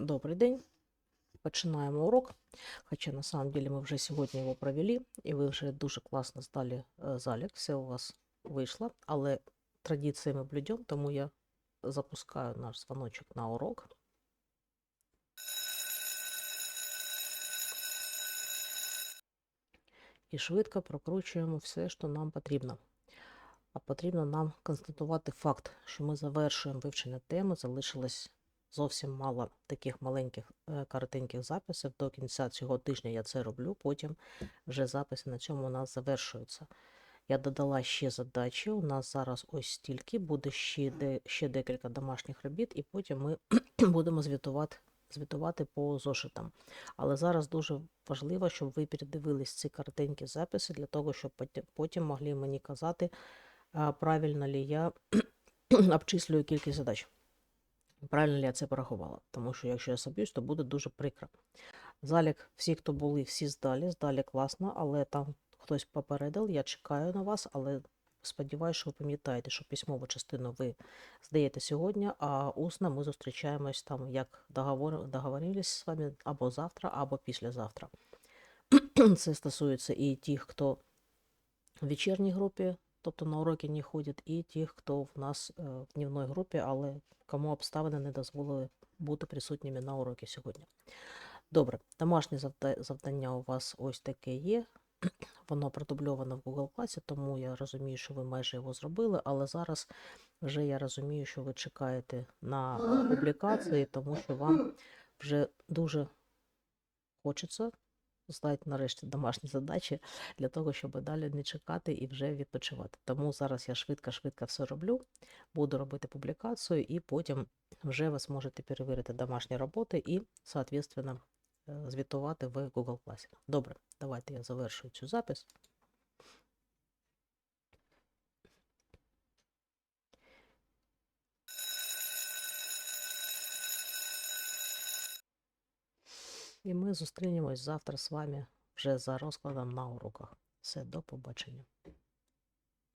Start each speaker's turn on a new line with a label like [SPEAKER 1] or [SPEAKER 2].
[SPEAKER 1] Добрый день. Починаємо урок. Хоча на самом деле ми вже сьогодні його провели, і ви вже дуже класно здали е, залік, все у вас вийшло, але традиції ми блюдем, тому я запускаю наш звоночок на урок. І швидко прокручуємо все, що нам потрібно. А потрібно нам констатувати факт, що ми завершуємо вивчення теми, залишилось зовсім мало таких маленьких е, коротеньких записів. До кінця цього тижня я це роблю, потім вже записи на цьому у нас завершуються. Я додала ще задачі. У нас зараз ось стільки, буде ще, де, ще декілька домашніх робіт, і потім ми будемо звітувати, звітувати по зошитам. Але зараз дуже важливо, щоб ви передивились ці коротенькі записи для того, щоб потім могли мені казати, правильно ли я обчислюю кількість задач. Правильно ли я це порахувала? Тому що якщо я соб'юсь, то буде дуже прикро. Залік, всі, хто були, всі здалі, здалі класно, але там хтось попередив, я чекаю на вас, але сподіваюся, що ви пам'ятаєте, що письмову частину ви здаєте сьогодні, а усно ми зустрічаємось там, як договор, договорились з вами або завтра, або післязавтра. Це стосується і тих, хто в вечірній групі, тобто на уроки не ходять, і тих, хто в нас е, в днівній групі, але кому обставини не дозволили бути присутніми на уроки сьогодні. Добре, домашнє завдання у вас ось таке є. Воно продубльовано в Google класі, тому я розумію, що ви майже його зробили, але зараз вже я розумію, що ви чекаєте на публікації, тому що вам вже дуже хочеться здати нарешті домашні задачі для того, щоб далі не чекати і вже відпочивати. Тому зараз я швидко-швидко все роблю, буду робити публікацію, і потім вже ви зможете перевірити домашні роботи і, соответственно, е, звітувати в Google класі. Добре, давайте я завершую цю запис. І ми зустрінемось завтра з вами вже за розкладом на уроках. Все, до побачення.